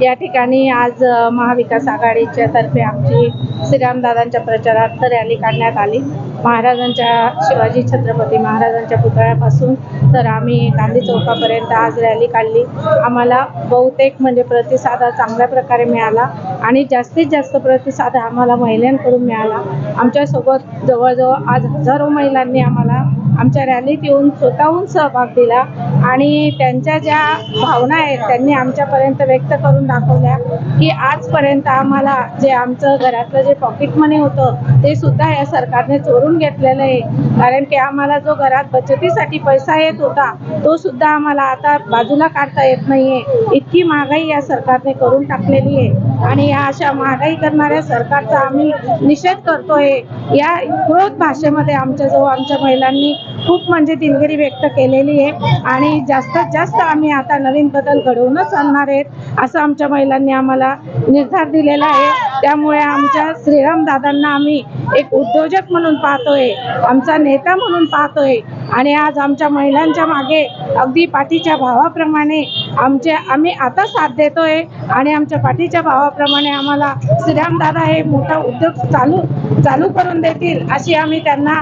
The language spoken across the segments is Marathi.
या ठिकाणी आज महाविकास आघाडीच्या तर्फे आमची श्रीरामदादांच्या प्रचारार्थ रॅली काढण्यात आली. महाराजांच्या शिवाजी छत्रपती महाराजांच्या पुतळ्यापासून तर आम्ही गांधी चौकापर्यंत आज रॅली काढली. आम्हाला बहुतेक म्हणजे प्रतिसाद चांगल्या प्रकारे मिळाला आणि जास्तीत जास्त प्रतिसाद आम्हाला महिलांकडून मिळाला. आमच्यासोबत जवळजवळ आज हजारो महिलांनी आम्हाला आमच्या रॅलीत येऊन स्वतःहून सहभाग दिला. आणि त्यांच्या ज्या भावना आहेत त्यांनी आमच्यापर्यंत व्यक्त करून दाखवल्या की आजपर्यंत आम्हाला जे आमचं घरातलं जे पॉकेट मनी होतं ते सुद्धा या सरकारने चोरून घेतलेलं आहे. कारण की आम्हाला जो घरात बचतीसाठी पैसा येत होता तो सुद्धा आम्हाला आता बाजूला काढता येत नाहीये. इतकी महागाई या सरकारने करून टाकलेली आहे. आणि या अशा महागाई करणाऱ्या सरकारचा आम्ही निषेध करतोय. या क्रोध भाषेमध्ये आमच्याजवळ आमच्या महिलांनी खूप म्हणजे दिलगिरी व्यक्त केलेली आहे. आणि जास्तीत जास्त आम्ही आता नवीन बदल घडवूनच आणणार आहेत असं आमच्या महिलांनी आम्हाला निर्धार दिलेला आहे. त्यामुळे आमच्या श्रीराम दादांना आम्ही एक उद्योजक म्हणून पाहतोय आमचा नेता म्हणून पाहतोय आणि आज आमच्या महिलांच्या मागे अगदी पाठीच्या भावाप्रमाणे आमचे आम्ही आता साथ देतोय आणि आमच्या पाठीच्या भावाप्रमाणे आम्हाला श्रीरामदादा हे मोठा उद्योग चालू चालू करून देतील अशी आम्ही त्यांना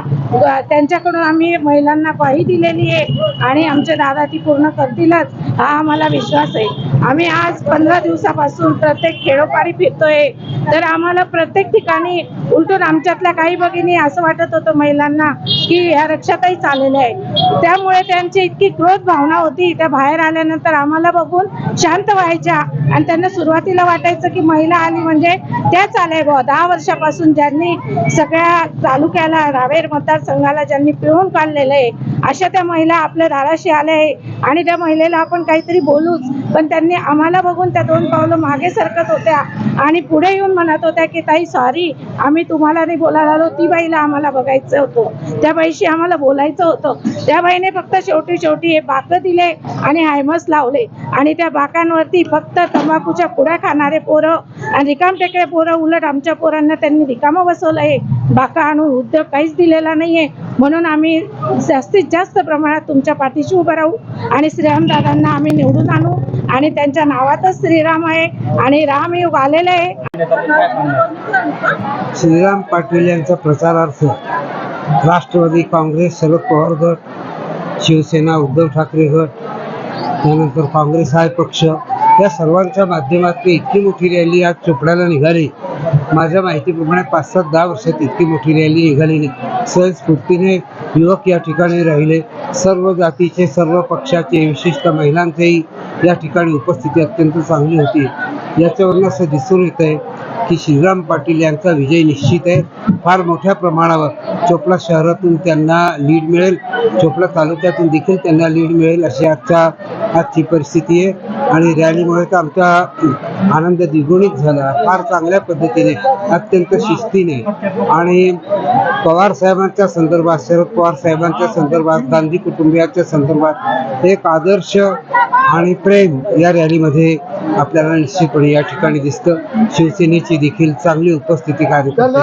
त्यांच्याकडून आम्ही महिलांना ग्वाही दिलेली आहे आणि आमचे दादा ती पूर्ण करतीलच हा आम्हाला विश्वास आहे. आम्ही आज पंधरा दिवसापासून प्रत्येक खेडोपाडी फिरतोय. तर आम्हाला प्रत्येक ठिकाणी उलटून आमच्यातल्या काही भगिनी असं वाटत होतं महिलांना की ह्या रक्षाताई चाललेल्या आहे त्यामुळे त्यांची इतकी क्रोध भावना होती. त्या बाहेर आल्यानंतर आम्हाला बघून शांत व्हायच्या आणि त्यांना सुरुवातीला वाटायचं की महिला आली म्हणजे त्याच आल्या बुवा. दहा वर्षापासून ज्यांनी सगळ्या तालुक्याला रावेर मतदारसंघाला ज्यांनी पिळून काढलेलं आहे अशा त्या महिला आपल्या दाराशी आल्या आहे. आणि त्या महिलेला आपण काहीतरी बोलूच. पण त्यांनी आम्हाला बघून त्या दोन पावलं मागे सरकत होत्या आणि पुढे येऊन म्हणत होत्या की ताई सॉरी आम्ही तुम्हाला नाही बोलायला आलो. ती बाईला आम्हाला बघायचं होतं. त्या बाईशी आम्हाला बोलायचं होतं. त्या बाईने फक्त शेवटी शेवटी हे बाकं दिले आणि हायमस लावले. आणि त्या बाकांवरती फक्त तंबाखूच्या पुड्या खाणारे पोरं आणि रिकामटेकडे पोरं उलट आमच्या पोरांना त्यांनी रिकामं बसवलं आहे बाका आणून उद्योग काहीच दिलेला नाही आहे म्हणून आम्ही जास्तीत जास्त प्रमाणात तुमच्या पाठीशी उभं राहू आणि श्रीरामदादांना आम्ही निवडून आणू आणि त्यांच्या नावातच श्रीराम आहे आणि रामयुग आलेलं आहे. श्रीराम पाटील यांचा प्रचारार्थ राष्ट्रवादी काँग्रेस शरद पवार गट शिवसेना उद्धव ठाकरे गट त्यानंतर काँग्रेस हा पक्ष या सर्वांच्या माध्यमातून इतकी मोठी रॅली आज चोपड्याला निघाली. माझ्या माहितीप्रमाणे पाच सात दहा वर्षात इतकी मोठी रॅली निघाली. नाही सहजस्फूर्तीने युवक या ठिकाणी राहिले. सर्व जातीचे सर्व पक्षाचे विशिष्ट महिलांचेही या ठिकाणी उपस्थिती अत्यंत चांगली होती. याच्यावरून असं दिसून येत आहे की श्रीराम पाटील यांचा विजय निश्चित आहे. फार मोठ्या प्रमाणावर चोपला शहरातून त्यांना लीड मिळेल. चोपला तालुक्यातून देखील त्यांना लीड मिळेल अशी आजच्या आजची परिस्थिती आहे. आणि रॅलीमुळे तर आमचा आनंद द्विगुणित झाला. फार चांगल्या पद्धतीने अत्यंत शिस्तीने. आणि पवार साहेबांच्या संदर्भात शरद पवार साहेबांच्या संदर्भात गांधी कुटुंबियाच्या संदर्भात एक आदर्श आणि प्रेम या रॅलीमध्ये आपल्याला निश्चितपणे या ठिकाणी दिसतं. शिवसेनेची देखील चांगली उपस्थिती कार्यक्रम